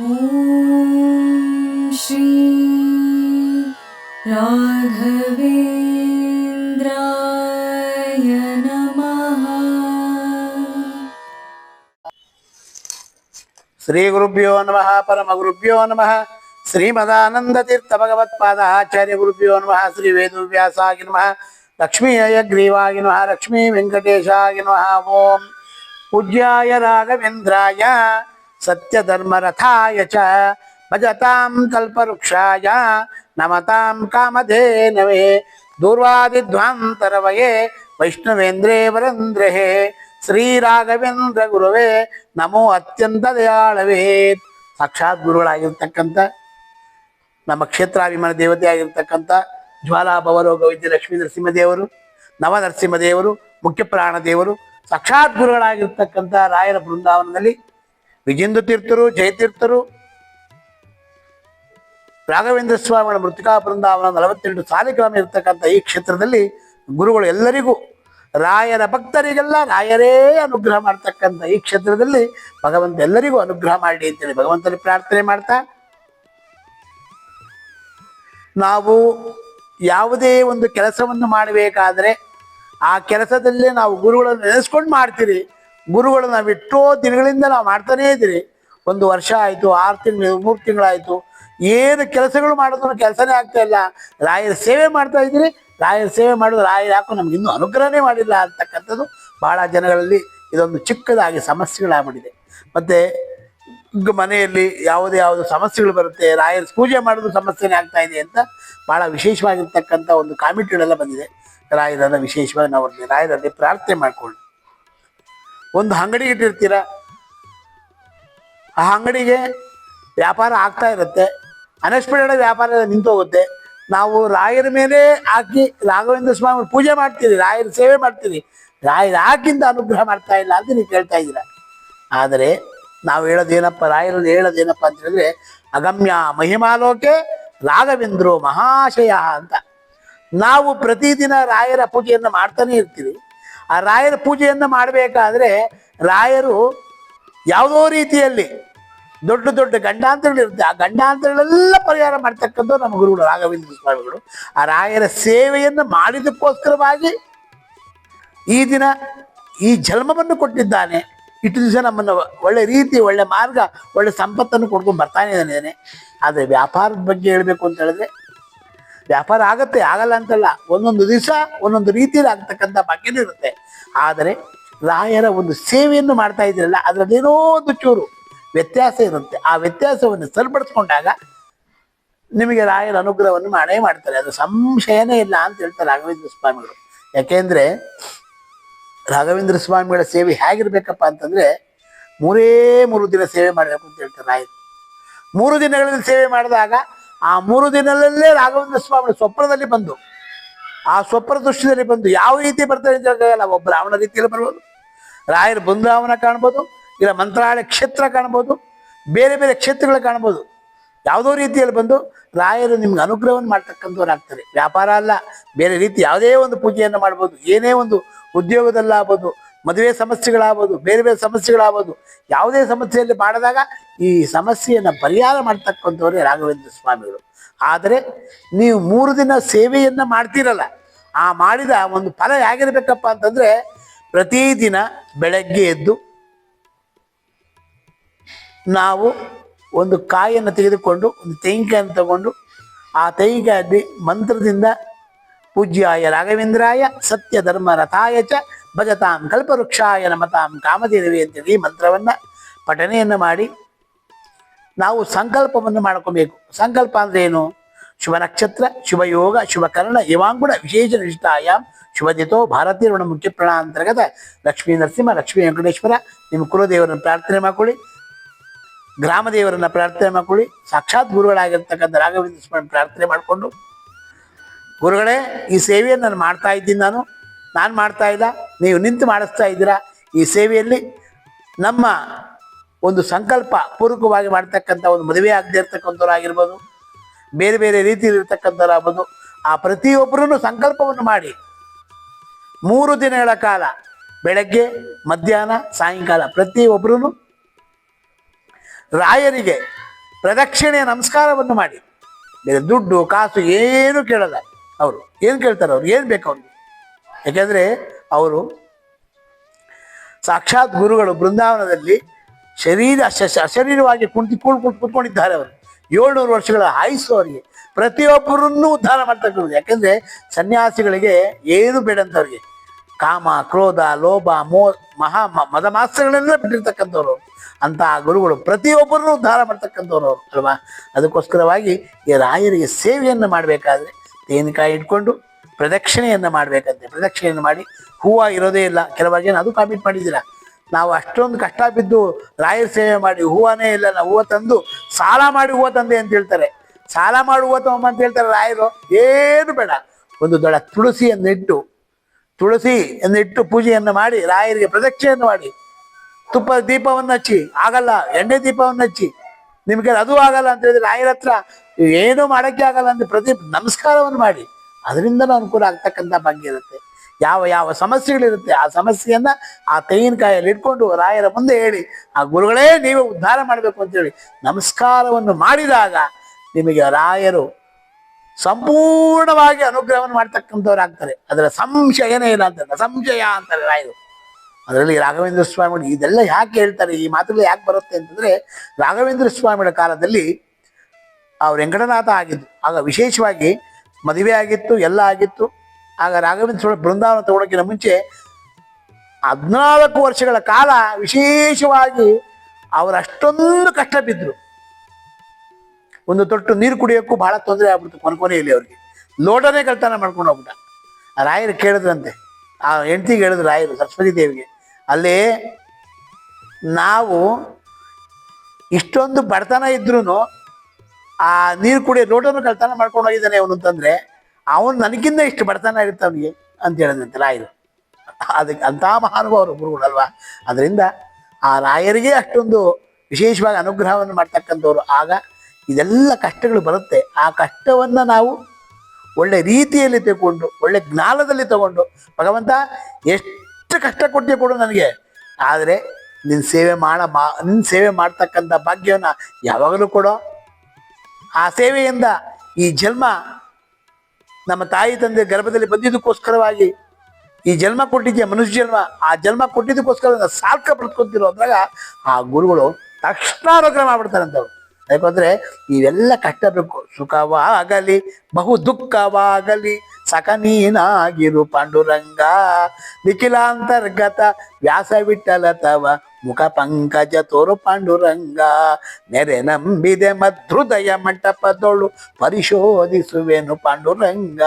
ॐ श्री राघवेन्द्राय नमः श्रीगुरुभ्यो नमः परमगुरुभ्यो नमः श्रीमदानन्दतीर्थभगवत्पादाचार्यगुरुभ्यो नमः श्रीवेदुव्यासाय नमः लक्ष्मी अयग्रीवाय नमः लक्ष्मीवेङ्कटेशाय नमः ॐ पूज्याय राघवेन्द्राय ಅಯಗ್ರೀವಾಗಿ ನಮಃ ಲಕ್ಷ್ಮೀ ವೆಂಕಟೇಶಾಗಿ ನಮಃ ಓಂ ಪೂಜ್ಯಾಯ ರಾಘವೇಂದ್ರಾಯ ಸತ್ಯಧರ್ಮರಥಾಯ ಚ ಭಜತಾಂ ಕಲ್ಪವೃಕ್ಷಾಯ ನಮತಾಂ ಕಾಮಧೇನವೇ ದೂರ್ವಾದಿಧ್ವಾಂತರವಯೇ ವೈಷ್ಣವೇಂದ್ರೇ ವರೇಂದ್ರೇ ಶ್ರೀ ರಾಘವೇಂದ್ರ ಗುರುವೇ ನಮೋ ಅತ್ಯಂತ ದಯಾಳವೇ ಸಾಕ್ಷಾತ್ ಗುರುಗಳಾಗಿರ್ತಕ್ಕಂಥ ನಮ್ಮ ಕ್ಷೇತ್ರಾಭಿಮಾನ ದೇವತೆ ಆಗಿರ್ತಕ್ಕಂಥ ಜ್ವಾಲಾ ಭವರೋಗ ವೈದ್ಯ ಲಕ್ಷ್ಮೀ ನರಸಿಂಹದೇವರು ನವ ನರಸಿಂಹದೇವರು ಮುಖ್ಯ ಪ್ರಾಣ ದೇವರು, ಸಾಕ್ಷಾತ್ ಗುರುಗಳಾಗಿರ್ತಕ್ಕಂಥ ರಾಯರ ಬೃಂದಾವನದಲ್ಲಿ ವಿಜೇಂದ್ರ ತೀರ್ಥರು ಜಯತೀರ್ಥರು ರಾಘವೇಂದ್ರ ಸ್ವಾಮಿಗಳ ಮೃತಿಕಾ ಬೃಂದಾವನ ನಲವತ್ತೆಂಟು ಸಾಲಿಗ್ರಾಮ ಇರ್ತಕ್ಕಂಥ ಈ ಕ್ಷೇತ್ರದಲ್ಲಿ ಗುರುಗಳು ಎಲ್ಲರಿಗೂ, ರಾಯರ ಭಕ್ತರಿಗೆಲ್ಲ ರಾಯರೇ ಅನುಗ್ರಹ ಮಾಡ್ತಕ್ಕಂಥ ಈ ಕ್ಷೇತ್ರದಲ್ಲಿ ಭಗವಂತ ಎಲ್ಲರಿಗೂ ಅನುಗ್ರಹ ಮಾಡಲಿ ಅಂತೇಳಿ ಭಗವಂತನ ಪ್ರಾರ್ಥನೆ ಮಾಡ್ತಾ, ನಾವು ಯಾವುದೇ ಒಂದು ಕೆಲಸವನ್ನು ಮಾಡಬೇಕಾದ್ರೆ ಆ ಕೆಲಸದಲ್ಲೇ ನಾವು ಗುರುಗಳನ್ನು ನೆನೆಸ್ಕೊಂಡು ಮಾಡ್ತೀರಿ. ಗುರುಗಳನ್ನ ಎಷ್ಟೋ ದಿನಗಳಿಂದ ನಾವು ಮಾಡ್ತಾನೇ ಇದ್ದೀರಿ. ಒಂದು ವರ್ಷ ಆಯಿತು, ಆರು ತಿಂಗಳು, ಮೂರು ತಿಂಗಳಾಯಿತು. ಏನು ಕೆಲಸಗಳು ಮಾಡಿದ್ರು ಕೆಲಸನೇ ಆಗ್ತಾ ಇಲ್ಲ. ರಾಯರ ಸೇವೆ ಮಾಡ್ತಾ ಇದ್ದೀರಿ. ರಾಯರ ಸೇವೆ ಮಾಡೋದು ರಾಯರು ಯಾಕೋ ನಮ್ಗೆ ಇನ್ನೂ ಅನುಗ್ರಹನೇ ಮಾಡಿಲ್ಲ ಅಂತಕ್ಕಂಥದ್ದು ಭಾಳ ಜನಗಳಲ್ಲಿ ಇದೊಂದು ಚಿಕ್ಕದಾಗಿ ಸಮಸ್ಯೆಗಳಾಗ್ಬಿಟ್ಟಿದೆ. ಮತ್ತು ಮನೆಯಲ್ಲಿ ಯಾವುದೇ ಯಾವುದು ಸಮಸ್ಯೆಗಳು ಬರುತ್ತೆ, ರಾಯರ ಪೂಜೆ ಮಾಡೋದು ಸಮಸ್ಯೆನೇ ಆಗ್ತಾ ಇದೆ ಅಂತ ಭಾಳ ವಿಶೇಷವಾಗಿರ್ತಕ್ಕಂಥ ಒಂದು ಕಾಮಿಟಿಗಳೆಲ್ಲ ಬಂದಿದೆ. ರಾಯರನ್ನು ವಿಶೇಷವಾಗಿ ನಾವು ರಾಯರಲ್ಲಿ ಪ್ರಾರ್ಥನೆ ಮಾಡ್ಕೊಳ್ಳಿ ಒಂದು ಅಂಗಡಿ ಇಟ್ಟಿರ್ತೀರ? ಆ ಅಂಗಡಿಗೆ ವ್ಯಾಪಾರ ಆಗ್ತಾ ಇರುತ್ತೆ. ಅನ್ಎಕ್ಸ್ಪೆಕ್ಟೆಡ್ ವ್ಯಾಪಾರ ನಿಂತು ಹೋಗುತ್ತೆ. ನಾವು ರಾಯರ ಮೇಲೆ ಹಾಕಿ ರಾಘವೇಂದ್ರ ಸ್ವಾಮಿ ಪೂಜೆ ಮಾಡ್ತೀರಿ, ರಾಯರ ಸೇವೆ ಮಾಡ್ತೀರಿ. ರಾಯರ ಹಾಕಿಂದ ಅನುಗ್ರಹ ಮಾಡ್ತಾ ಇಲ್ಲ ಅಂತ ನೀವು ಕೇಳ್ತಾ ಇದ್ದೀರ? ಆದರೆ ನಾವು ಹೇಳೋದೇನಪ್ಪ ರಾಯರು ಹೇಳೋದೇನಪ್ಪ ಅಂತ ಹೇಳಿದ್ರೆ, ಅಗಮ್ಯ ಮಹಿಮಾಲೋಕೆ ರಾಘವೇಂದ್ರೋ ಮಹಾಶಯ ಅಂತ. ನಾವು ಪ್ರತಿದಿನ ರಾಯರ ಪೂಜೆಯನ್ನು ಮಾಡ್ತಾನೆ ಇರ್ತೀವಿ. ಆ ರಾಯರ ಪೂಜೆಯನ್ನು ಮಾಡಬೇಕಾದ್ರೆ ರಾಯರು ಯಾವುದೋ ರೀತಿಯಲ್ಲಿ ದೊಡ್ಡ ದೊಡ್ಡ ಗಂಡಾಂತರಗಳಿರುತ್ತೆ ಆ ಗಂಡಾಂತರಗಳೆಲ್ಲ ಪರಿಹಾರ ಮಾಡ್ತಕ್ಕಂಥ ನಮ್ಮ ಗುರುಗಳು, ರಾಘವೇಂದ್ರ ಸ್ವಾಮಿಗಳು. ಆ ರಾಯರ ಸೇವೆಯನ್ನು ಮಾಡಿದಕ್ಕೋಸ್ಕರವಾಗಿ ಈ ದಿನ ಈ ಜನ್ಮವನ್ನು ಕೊಟ್ಟಿದ್ದಾನೆ. ಇಟ್ಟು ದಿವಸ ನಮ್ಮನ್ನು ಒಳ್ಳೆ ರೀತಿ, ಒಳ್ಳೆ ಮಾರ್ಗ, ಒಳ್ಳೆ ಸಂಪತ್ತನ್ನು ಕೊಡ್ಕೊಂಡು ಬರ್ತಾನೆ ಇದ್ದಾನೆ. ಆದರೆ ವ್ಯಾಪಾರದ ಬಗ್ಗೆ ಹೇಳಬೇಕು ಅಂತ ಹೇಳಿದ್ರೆ ವ್ಯಾಪಾರ ಆಗತ್ತೆ, ಆಗಲ್ಲ ಅಂತಲ್ಲ. ಒಂದೊಂದು ದಿವಸ, ಒಂದೊಂದು ರೀತಿಯಲ್ಲಿ ಆಗ್ತಕ್ಕಂಥ ಭಾಗ್ಯನೂ ಇರುತ್ತೆ. ಆದರೆ, ರಾಯರ ಒಂದು ಸೇವೆಯನ್ನು ಮಾಡ್ತಾ ಇದ್ರಲ್ಲ ಅದರಲ್ಲೇನೋ ಒಂದು ಚೂರು ವ್ಯತ್ಯಾಸ ಇರುತ್ತೆ. ಆ ವ್ಯತ್ಯಾಸವನ್ನು ಸರಿಪಡಿಸ್ಕೊಂಡಾಗ ನಿಮಗೆ ರಾಯರ ಅನುಗ್ರಹವನ್ನು ಮಾಡೇ ಮಾಡ್ತಾರೆ. ಅದು ಸಂಶಯನೇ ಇಲ್ಲ ಅಂತ ಹೇಳ್ತಾರೆ ರಾಘವೇಂದ್ರ ಸ್ವಾಮಿಗಳು. ಯಾಕೆಂದ್ರೆ, ರಾಘವೇಂದ್ರ ಸ್ವಾಮಿಗಳ ಸೇವೆ ಹೇಗಿರ್ಬೇಕಪ್ಪ ಅಂತಂದ್ರೆ, ಮೂರೇ ಮೂರು ದಿನ ಸೇವೆ ಮಾಡಬೇಕು ಅಂತ ಹೇಳ್ತಾರೆ ರಾಯರು. ಮೂರು ದಿನಗಳಲ್ಲಿ ಸೇವೆ ಮಾಡಿದಾಗ ಆ ಮೂರು ದಿನದಲ್ಲೇ ರಾಘವೇಂದ್ರ ಸ್ವಾಮಿ ಸ್ವಪ್ನದಲ್ಲಿ ಬಂದು, ಆ ಸ್ವಪ್ನ ದೃಷ್ಟಿಯಲ್ಲಿ ಬಂದು ಯಾವ ರೀತಿ ಬರ್ತಾರೆ ಅಂತ ಒಬ್ಬ ರಾವಣ ರೀತಿಯಲ್ಲಿ ಬರ್ಬೋದು. ರಾಯರ ಬೃಂದಾವನ ಕಾಣ್ಬೋದು, ಇಲ್ಲ ಮಂತ್ರಾಲಯ ಕ್ಷೇತ್ರ ಕಾಣ್ಬೋದು, ಬೇರೆ ಬೇರೆ ಕ್ಷೇತ್ರಗಳು ಕಾಣ್ಬೋದು. ಯಾವುದೋ ರೀತಿಯಲ್ಲಿ ಬಂದು ರಾಯರು ನಿಮ್ಗೆ ಅನುಗ್ರಹವನ್ನು ಮಾಡ್ತಕ್ಕಂಥವ್ರು ಆಗ್ತಾರೆ. ವ್ಯಾಪಾರ ಅಲ್ಲ, ಬೇರೆ ರೀತಿ ಯಾವುದೇ ಒಂದು ಪೂಜೆಯನ್ನು ಮಾಡ್ಬೋದು, ಏನೇ ಒಂದು ಉದ್ಯೋಗದಲ್ಲಾಗ್ಬೋದು ಮದುವೆ ಸಮಸ್ಯೆಗಳಾಗ್ಬೋದು, ಬೇರೆ ಬೇರೆ ಸಮಸ್ಯೆಗಳಾಗ್ಬೋದು, ಯಾವುದೇ ಸಮಸ್ಯೆಯಲ್ಲಿ ಮಾಡಿದಾಗ ಈ ಸಮಸ್ಯೆಯನ್ನು ಪರಿಹಾರ ಮಾಡ್ತಕ್ಕಂಥವ್ರೆ ರಾಘವೇಂದ್ರ ಸ್ವಾಮಿಗಳು. ಆದರೆ ನೀವು ಮೂರು ದಿನ ಸೇವೆಯನ್ನು ಮಾಡ್ತೀರಲ್ಲ, ಆ ಮಾಡಿದ ಒಂದು ಫಲ ಹೇಗಿರ್ಬೇಕಪ್ಪ ಅಂತಂದರೆ ಪ್ರತಿದಿನ ಬೆಳಗ್ಗೆ ಎದ್ದು ನಾವು ಒಂದು ಕಾಯನ್ನು ತೆಗೆದುಕೊಂಡು, ಒಂದು ತೆಂಗಿಕಾಯನ್ನು ತಗೊಂಡು, ಆ ತೆಂಗಿಕಾಯಲ್ಲಿ ಮಂತ್ರದಿಂದ ಪೂಜ್ಯಾಯ ರಾಘವೇಂದ್ರಾಯ ಸತ್ಯ ಧರ್ಮ ರಥಾಯ ಚ ಭಜತಾಂ ಕಲ್ಪವೃಕ್ಷಾಯ ನಮತಾಂ ಕಾಮಧೇನವಿ ಅಂತೇಳಿ ಈ ಮಂತ್ರವನ್ನು ಪಠನೆಯನ್ನು ಮಾಡಿ ನಾವು ಸಂಕಲ್ಪವನ್ನು ಮಾಡ್ಕೋಬೇಕು. ಸಂಕಲ್ಪ ಅಂದ್ರೆ ಏನು? ಶುಭ ನಕ್ಷತ್ರ, ಶುಭ ಯೋಗ, ಶುಭ ಕರ್ಣ ಇವಾಂಗುಣ ವಿಶೇಷ ನಿಷ್ಠಾಯಾಮ್ ಶುಭದಿತೋ ಭಾರತೀಯ ಮುಖ್ಯ ಪ್ರಾಣ ಅಂತರ್ಗತ ಲಕ್ಷ್ಮೀ ನರಸಿಂಹ, ಲಕ್ಷ್ಮೀ ವೆಂಕಟೇಶ್ವರ, ನಿಮ್ಮ ಕುಲದೇವರನ್ನು ಪ್ರಾರ್ಥನೆ ಮಾಡ್ಕೊಳ್ಳಿ. ಗ್ರಾಮ ದೇವರನ್ನ ಪ್ರಾರ್ಥನೆ ಮಾಡ್ಕೊಳ್ಳಿ. ಸಾಕ್ಷಾತ್ ಗುರುಗಳಾಗಿರ್ತಕ್ಕಂಥ ರಾಘವೇಂದ್ರ ಸ್ವಾಮಿ ಪ್ರಾರ್ಥನೆ ಮಾಡಿಕೊಂಡು. ಗುರುಗಳೇ, ಈ ಸೇವೆಯನ್ನು ನಾನು ಮಾಡ್ತಾ ಇದ್ದೀನಿ ನಾನು. ನಾನು ಮಾಡ್ತಾ ಇಲ್ಲ ನೀವು ನಿಂತು ಮಾಡಿಸ್ತಾ ಇದ್ದೀರಾ? ಈ ಸೇವೆಯಲ್ಲಿ ನಮ್ಮ ಒಂದು ಸಂಕಲ್ಪ ಪೂರ್ವಕವಾಗಿ ಮಾಡ್ತಕ್ಕಂಥ ಒಂದು ಮದುವೆ ಆಗದೆ ಇರ್ತಕ್ಕಂಥವ್ರು ಆಗಿರ್ಬೋದು ಬೇರೆ ಬೇರೆ ರೀತಿಯಲ್ಲಿ ಇರ್ತಕ್ಕಂಥವ್ರು ಆಗ್ಬೋದು ಆ ಪ್ರತಿಯೊಬ್ಬರೂ ಸಂಕಲ್ಪವನ್ನು ಮಾಡಿ. ಮೂರು ದಿನಗಳ ಕಾಲ, ಬೆಳಗ್ಗೆ, ಮಧ್ಯಾಹ್ನ, ಸಾಯಂಕಾಲ ಪ್ರತಿಯೊಬ್ಬರೂ ರಾಯರಿಗೆ ಪ್ರದಕ್ಷಿಣೆಯ ನಮಸ್ಕಾರವನ್ನು ಮಾಡಿ. ಬೇರೆ ದುಡ್ಡು, ಕಾಸು ಏನು ಕೇಳಲ್ಲ ಅವರು. ಏನು ಕೇಳ್ತಾರೆ ಅವ್ರು? ಏನು ಬೇಕು ಅವ್ರಿಗೆ? ಯಾಕೆಂದರೆ ಅವರು ಸಾಕ್ಷಾತ್ ಗುರುಗಳು ಬೃಂದಾವನದಲ್ಲಿ ಶರೀರ ಅಶ- ಅಶರೀರವಾಗಿ ಕುಂತಿ ಕುಂತ್ ಕುತ್ಕೊಂಡಿದ್ದಾರೆ ಅವರು. ಏಳ್ನೂರು ವರ್ಷಗಳ ಆಯುಸ್ಸು ಅವರಿಗೆ. ಪ್ರತಿಯೊಬ್ಬರನ್ನೂ ಉದ್ಧಾರ ಮಾಡ್ತಕ್ಕಂಥದ್ದು ಯಾಕೆಂದ್ರೆ ಸನ್ಯಾಸಿಗಳಿಗೆ ಏನು ಬೇಡಂಥವ್ರಿಗೆ ಕಾಮ, ಕ್ರೋಧ, ಲೋಭ, ಮೋ, ಮಹಾ, ಮ- ಮದ ಮಾಸ್ತ್ರಗಳನ್ನೆಲ್ಲ ಬಿಟ್ಟಿರ್ತಕ್ಕಂಥವ್ರು ಅಂತ ಗುರುಗಳು ಪ್ರತಿಯೊಬ್ಬರನ್ನೂ ಉದ್ಧಾರ ಮಾಡ್ತಕ್ಕಂಥವ್ರು ಅವರು, ಅಲ್ವಾ? ಅದಕ್ಕೋಸ್ಕರವಾಗಿ ಈ ರಾಯರಿಗೆ ಸೇವೆಯನ್ನು ಮಾಡಬೇಕಾದ್ರೆ ತೇನಿಕಾಯಿ ಇಟ್ಕೊಂಡು ಪ್ರದಕ್ಷಿಣೆಯನ್ನು ಮಾಡಬೇಕಂತೆ. ಪ್ರದಕ್ಷಿಣೆಯನ್ನು ಮಾಡಿ ಹೂವು ಇರೋದೇ ಇಲ್ಲ ಕೆಲವರು ಜನ ಅದು ಕಾಮೆಂಟ್ ಮಾಡಿದ್ದೀರಾ. ನಾವು ಅಷ್ಟೊಂದು ಕಷ್ಟ ಬಿದ್ದು ರಾಯರ ಸೇವೆ ಮಾಡಿ ಹೂವನೇ ಇಲ್ಲ. ನಾವು ಹೂವು ತಂದು ಸಾಲ ಮಾಡಿ ಹೂವು ತಂದೆ ಅಂತ ಹೇಳ್ತಾರೆ. ಸಾಲ ಮಾಡಿ ಹೂವು ತಗೊಂಬ ಅಂತ ಹೇಳ್ತಾರೆ ರಾಯರು. ಏನು ಬೇಡ. ಒಂದು ದೊಡ್ಡ ತುಳಸಿಯನ್ನಿಟ್ಟು ತುಳಸಿ ಎಂದಿಟ್ಟು ಪೂಜೆಯನ್ನು ಮಾಡಿ, ರಾಯರಿಗೆ ಪ್ರದಕ್ಷಿಣೆಯನ್ನು ಮಾಡಿ. ತುಪ್ಪ ದೀಪವನ್ನು ಹಚ್ಚಿ, ಆಗಲ್ಲ, ಎಣ್ಣೆ ದೀಪವನ್ನು ಹಚ್ಚಿ. ನಿಮಗೆ ಅದು ಆಗಲ್ಲ ಅಂತ ಹೇಳಿದ್ರೆ ರಾಯರ ಹತ್ರ ಏನೂ ಮಾಡೋಕ್ಕೆ ಆಗಲ್ಲ ಅಂತ ಪ್ರತಿ ನಮಸ್ಕಾರವನ್ನು ಮಾಡಿ. ಅದರಿಂದಲೂ ಅನುಕೂಲ ಆಗ್ತಕ್ಕಂಥ ಭಾಗ್ಯ ಇರುತ್ತೆ. ಯಾವ ಯಾವ ಸಮಸ್ಯೆಗಳಿರುತ್ತೆ ಆ ಸಮಸ್ಯೆಯನ್ನ ಆ ತೆಂಗಿನಕಾಯಲ್ಲಿ ಇಟ್ಕೊಂಡು ರಾಯರ ಮುಂದೆ ಹೇಳಿ, ಆ ಗುರುಗಳೇ ನೀವು ಉದ್ಧಾರ ಮಾಡಬೇಕು ಅಂತೇಳಿ ನಮಸ್ಕಾರವನ್ನು ಮಾಡಿದಾಗ ನಿಮಗೆ ರಾಯರು ಸಂಪೂರ್ಣವಾಗಿ ಅನುಗ್ರಹವನ್ನು ಮಾಡ್ತಕ್ಕಂಥವ್ರು ಆಗ್ತಾರೆ. ಅದರ ಸಂಶಯನೇ ಇಲ್ಲ ಅಂತಾರೆ ಸಂಶಯ ಅಂತಾರೆ ರಾಯರು. ಅದರಲ್ಲಿ ರಾಘವೇಂದ್ರ ಸ್ವಾಮಿಗಳು ಇದೆಲ್ಲ ಯಾಕೆ ಹೇಳ್ತಾರೆ, ಈ ಮಾತುಗಳು ಯಾಕೆ ಬರುತ್ತೆ ಅಂತಂದ್ರೆ ರಾಘವೇಂದ್ರ ಸ್ವಾಮಿಗಳ ಕಾಲದಲ್ಲಿ ಆ ವೆಂಕಟನಾಥ ಆಗಿದ್ದು. ಆಗ ವಿಶೇಷವಾಗಿ ಮದುವೆ ಆಗಿತ್ತು, ಎಲ್ಲ ಆಗಿತ್ತು. ಆಗ ರಾಘವೇಂದ್ರ ಸ್ವಾಮಿ ಬೃಂದಾವನ ತಗೊಳಕ್ಕಿಂತ ಮುಂಚೆ ಹದಿನಾಲ್ಕು ವರ್ಷಗಳ ಕಾಲ ವಿಶೇಷವಾಗಿ ಅವರು ಅಷ್ಟೊಂದು ಕಷ್ಟ ಬಿದ್ದರು ಒಂದು ತೊಟ್ಟು ನೀರು ಕುಡಿಯೋಕ್ಕೂ ಬಹಳ ತೊಂದರೆ ಆಗ್ಬಿಡ್ತು ಕೊನೆಯಲ್ಲಿ ಅವ್ರಿಗೆ. ಲೋಟನೇ ಕಳ್ತನ ಮಾಡ್ಕೊಂಡು ಹೋಗ್ಬಿಟ್ಟ. ರಾಯರು ಕೇಳಿದ್ರಂತೆ. ಆ ಹೆಂಡತಿಗೆ ಹೇಳಿದ್ರು ರಾಯರು, ಸರಸ್ವತಿ ದೇವಿಗೆ. ಅಲ್ಲಿ ನಾವು ಇಷ್ಟೊಂದು ಬಡತನ ಇದ್ರೂ ಆ ನೀರು ಕುಡಿಯೋ ಲೋಟನ ಕಳ್ತನ ಮಾಡ್ಕೊಂಡು ಹೋಗಿದ್ದಾನೆ ಅವನು ಅಂತಂದ್ರೆ, ಅವನು ನನಗಿಂತ ಇಷ್ಟು ಬಡತನ ಇರುತ್ತೆ ಅವನಿಗೆ ಅಂತ ಹೇಳಿದಂತೆ ರಾಯರು. ಅದಕ್ಕೆ ಅಂಥ ಮಹಾನುಭಾವರು ಗುರುಗಳಲ್ವಾ ಅದರಿಂದ ಆ ರಾಯರಿಗೆ ಅಷ್ಟೊಂದು ವಿಶೇಷವಾಗಿ ಅನುಗ್ರಹವನ್ನು ಮಾಡ್ತಕ್ಕಂಥವ್ರು. ಆಗ ಇದೆಲ್ಲ ಕಷ್ಟಗಳು ಬರುತ್ತೆ. ಆ ಕಷ್ಟವನ್ನು ನಾವು ಒಳ್ಳೆ ರೀತಿಯಲ್ಲಿ ತಗೊಂಡು, ಒಳ್ಳೆ ಜ್ಞಾನದಲ್ಲಿ ತಗೊಂಡು, ಭಗವಂತ ಎಷ್ಟು ಕಷ್ಟ ಕೊಟ್ಟೆ ಕೊಡು ನನಗೆ. ಆದರೆ ನಿನ್ನ ಸೇವೆ ಮಾಡ, ಮಾ, ನಿನ್ನ ಸೇವೆ ಮಾಡ್ತಕ್ಕಂಥ ಭಾಗ್ಯವನ್ನು ಯಾವಾಗಲೂ ಕೊಡೋ. ಆ ಸೇವೆಯಿಂದ ಈ ಜನ್ಮ ನಮ್ಮ ತಾಯಿ ತಂದೆ ಗರ್ಭದಲ್ಲಿ ಬಂದಿದ್ದಕ್ಕೋಸ್ಕರವಾಗಿ ಈ ಜನ್ಮ ಕೊಟ್ಟಿದ್ದೆ ಮನುಷ್ಯ ಜನ್ಮ ಆ ಜನ್ಮ ಕೊಟ್ಟಿದ್ದಕ್ಕೋಸ್ಕರ ಸಾರ್ಕ ಪಡ್ಕೊತಿರೋ ಅಂದಾಗ ಆ ಗುರುಗಳು ತಕ್ಷಣ ಅನುಗ್ರಹ ಮಾಡ್ಬಿಡ್ತಾರಂತವ್ರು. ಯಾಕಂದ್ರೆ ಇವೆಲ್ಲ ಕಷ್ಟ ಬೇಕು ಸುಖವಾಗಲಿ, ಬಹು ದುಃಖವಾಗಲಿ ಸಕ ನೀನಾಗಿರು ಪಾಂಡುರಂಗ, ನಿಖಿಲಾಂತರ್ಗತ ವ್ಯಾಸ ವಿಠಲ ತವ ಮುಖ ಪಂಕಜ ತೋರು ಪಾಂಡುರಂಗ, ನೆರೆ ನಂಬಿದೆ ಮಧೃದಯ ಮಂಟಪದೊಳು ಪರಿಶೋಧಿಸುವೆನು ಪಾಂಡುರಂಗ.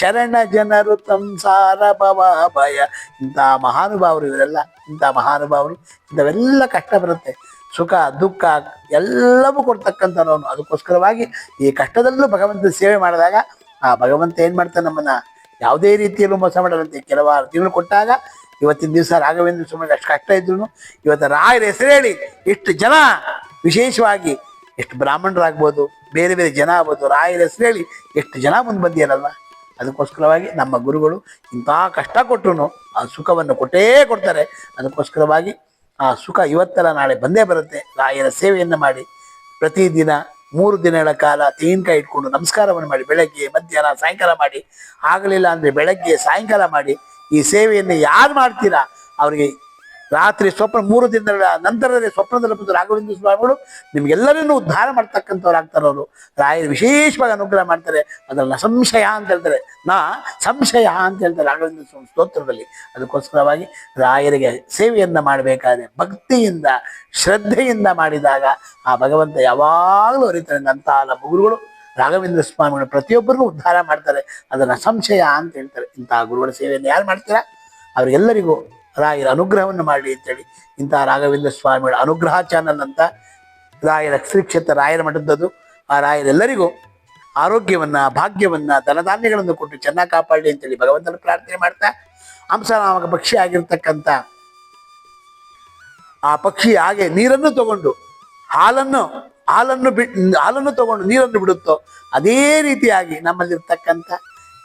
ಶರಣ ಜನರು ಸಂಸಾರ ಭವ ಭಯ. ಇಂಥ ಮಹಾನುಭಾವರು ಇವರೆಲ್ಲ, ಇಂಥ ಮಹಾನುಭಾವರು, ಇಂಥವೆಲ್ಲ ಕಷ್ಟ ಬರುತ್ತೆ. ಸುಖ, ದುಃಖ ಎಲ್ಲವೂ ಕೊಡ್ತಕ್ಕಂಥವನು. ಅದಕ್ಕೋಸ್ಕರವಾಗಿ ಈ ಕಷ್ಟದಲ್ಲೂ ಭಗವಂತನ ಸೇವೆ ಮಾಡಿದಾಗ ಆ ಭಗವಂತ ಏನು ಮಾಡ್ತಾನೆ ನಮ್ಮನ್ನು? ಯಾವುದೇ ರೀತಿಯಲ್ಲೂ ಮೋಸ ಮಾಡಲಂತೆ ಕೆಲವಾರು ತಿಂಗಳು ಕೊಟ್ಟಾಗ ಇವತ್ತಿನ ದಿವಸ ರಾಘವೇಂದ್ರ ಸ್ವಾಮಿಗೆ ಅಷ್ಟು ಕಷ್ಟ ಇದ್ರು ಇವತ್ತು ರಾಯರ ಹೆಸರು ಹೇಳಿ ಎಷ್ಟು ಜನ ವಿಶೇಷವಾಗಿ ಎಷ್ಟು ಬ್ರಾಹ್ಮಣರಾಗ್ಬೋದು, ಬೇರೆ ಬೇರೆ ಜನ ಆಗ್ಬೋದು, ರಾಯರ ಹೆಸರು ಹೇಳಿ ಎಷ್ಟು ಜನ ಮುಂದೆ ಬಂದಿರಲ್ಲ ಅದಕ್ಕೋಸ್ಕರವಾಗಿ ನಮ್ಮ ಗುರುಗಳು ಇಂಥ ಕಷ್ಟ ಕೊಟ್ಟರು ಆ ಸುಖವನ್ನು ಕೊಟ್ಟೇ ಕೊಡ್ತಾರೆ. ಅದಕ್ಕೋಸ್ಕರವಾಗಿ ಆ ಸುಖ ಇವತ್ತೆಲ್ಲ ನಾಳೆ ಬಂದೇ ಬರುತ್ತೆ. ರಾಯರ ಸೇವೆಯನ್ನು ಮಾಡಿ ಪ್ರತಿದಿನ ಮೂರು ದಿನಗಳ ಕಾಲ ತೆಂಗಿನಕಾಯಿ ಇಟ್ಕೊಂಡು ನಮಸ್ಕಾರವನ್ನು ಮಾಡಿ ಬೆಳಗ್ಗೆ, ಮಧ್ಯಾಹ್ನ ಸಾಯಂಕಾಲ ಮಾಡಿ, ಆಗಲಿಲ್ಲ ಅಂದರೆ ಬೆಳಗ್ಗೆ ಸಾಯಂಕಾಲ ಮಾಡಿ ಈ ಸೇವೆಯನ್ನು ಯಾರು ಮಾಡ್ತೀರಾ? ಅವರಿಗೆ ರಾತ್ರಿ ಸ್ವಪ್ನ, ಮೂರು ದಿನಗಳ ನಂತರದಲ್ಲಿ ಸ್ವಪ್ನದಲ್ಲಿ ಬಂದು ರಾಘವೇಂದ್ರ ಸ್ವಾಮಿಗಳು ನಿಮ್ಗೆಲ್ಲರನ್ನೂ ಉದ್ಧಾರ ಮಾಡ್ತಕ್ಕಂಥವ್ರು ಅವರು. ರಾಯರು ವಿಶೇಷವಾಗಿ ಅನುಗ್ರಹ ಮಾಡ್ತಾರೆ. ಅದನ್ನ ಸಂಶಯ ಅಂತ ಹೇಳ್ತಾರೆ. ನಾ ಸಂಶಯ ಅಂತ ಹೇಳ್ತಾರೆ ರಾಘವೇಂದ್ರ ಸ್ವಾಮಿ ಸ್ತೋತ್ರದಲ್ಲಿ. ಅದಕ್ಕೋಸ್ಕರವಾಗಿ ರಾಯರಿಗೆ ಸೇವೆಯನ್ನ ಮಾಡಬೇಕಾದ್ರೆ ಭಕ್ತಿಯಿಂದ, ಶ್ರದ್ಧೆಯಿಂದ ಮಾಡಿದಾಗ ಆ ಭಗವಂತ ಯಾವಾಗಲೂ ಅರಿತಾರೆ ಅಂತಹ ರಾಘವೇಂದ್ರ ಸ್ವಾಮಿಗಳು ಪ್ರತಿಯೊಬ್ಬರಿಗೂ ಉದ್ಧಾರ ಮಾಡ್ತಾರೆ. ಅದನ್ನ ಸಂಶಯ ಅಂತ ಹೇಳ್ತಾರೆ. ಇಂತಹ ಗುರುಗಳ ಸೇವೆಯನ್ನು ಯಾರು ಮಾಡ್ತೀರಾ? ಅವರಿಗೆಲ್ಲರಿಗೂ ರಾಯರ ಅನುಗ್ರಹವನ್ನು ಮಾಡಲಿ ಅಂತೇಳಿ ಇಂತಹ ರಾಘವೇಂದ್ರ ಸ್ವಾಮಿಗಳ ಅನುಗ್ರಹ ಚಾನಲ್ ಅಂತ ರಾಯರ ಶ್ರೀ ಕ್ಷೇತ್ರ ರಾಯರ ಮಠದ್ದದು. ಆ ರಾಯರೆಲ್ಲರಿಗೂ ಆರೋಗ್ಯವನ್ನ, ಭಾಗ್ಯವನ್ನ, ಧನಧಾನ್ಯಗಳನ್ನು ಕೊಟ್ಟು ಚೆನ್ನಾಗಿ ಕಾಪಾಡಲಿ ಅಂತೇಳಿ ಭಗವಂತನ ಪ್ರಾರ್ಥನೆ ಮಾಡ್ತಾ ಹಂಸನಾಮಕ ಪಕ್ಷಿ ಆಗಿರ್ತಕ್ಕಂಥ ಆ ಪಕ್ಷಿ ಹಾಗೆ ನೀರನ್ನು ತಗೊಂಡು ಹಾಲನ್ನು ಹಾಲನ್ನು ಬಿ ಹಾಲನ್ನು ತಗೊಂಡು ನೀರನ್ನು ಬಿಡುತ್ತೋ, ಅದೇ ರೀತಿಯಾಗಿ ನಮ್ಮಲ್ಲಿರ್ತಕ್ಕಂಥ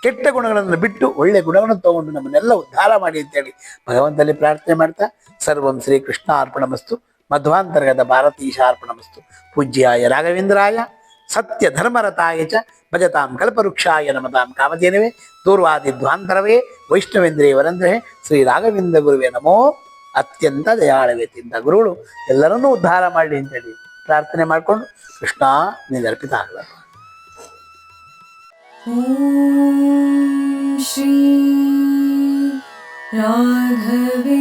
ಕೆಟ್ಟ ಗುಣಗಳನ್ನು ಬಿಟ್ಟು ಒಳ್ಳೆ ಗುಣಗಳನ್ನು ತಗೊಂಡು ನಮ್ಮನ್ನೆಲ್ಲ ಉದ್ಧಾರ ಮಾಡಿ ಅಂತೇಳಿ ಭಗವಂತನಲ್ಲಿ ಪ್ರಾರ್ಥನೆ ಮಾಡ್ತಾ, ಸರ್ವಂ ಶ್ರೀ ಕೃಷ್ಣ ಅರ್ಪಣ ಮಸ್ತು. ಮಧ್ವಾಂತರ್ಗತ ಮಸ್ತು. ಪೂಜ್ಯಾಯ ರಾಘವೇಂದ್ರಾಯ, ಸತ್ಯ ಧರ್ಮರತಾಯ ಚ, ಭಜತಾಂ ಕಲ್ಪವೃಕ್ಷಾಯ ನಮತಾಂ ಕಾಮಧೇನವೇ ದೂರ್ವಾದಿಧ್ವಾಂತರವೇ ವೈಷ್ಣವೇಂದ್ರೇ ವರಂದ್ರೆ ಶ್ರೀ ರಾಘವೇಂದ್ರ ಗುರುವೇ ನಮೋ. ಅತ್ಯಂತ ದಯಾಳವೇ ತಿಂದ ಗುರುಗಳು, ಎಲ್ಲರನ್ನೂ ಉದ್ಧಾರ ಮಾಡಲಿ ಅಂತೇಳಿ. प्रार्थने कृष्ण नहीं अर्पित आगे श्री राघवेन्द्रा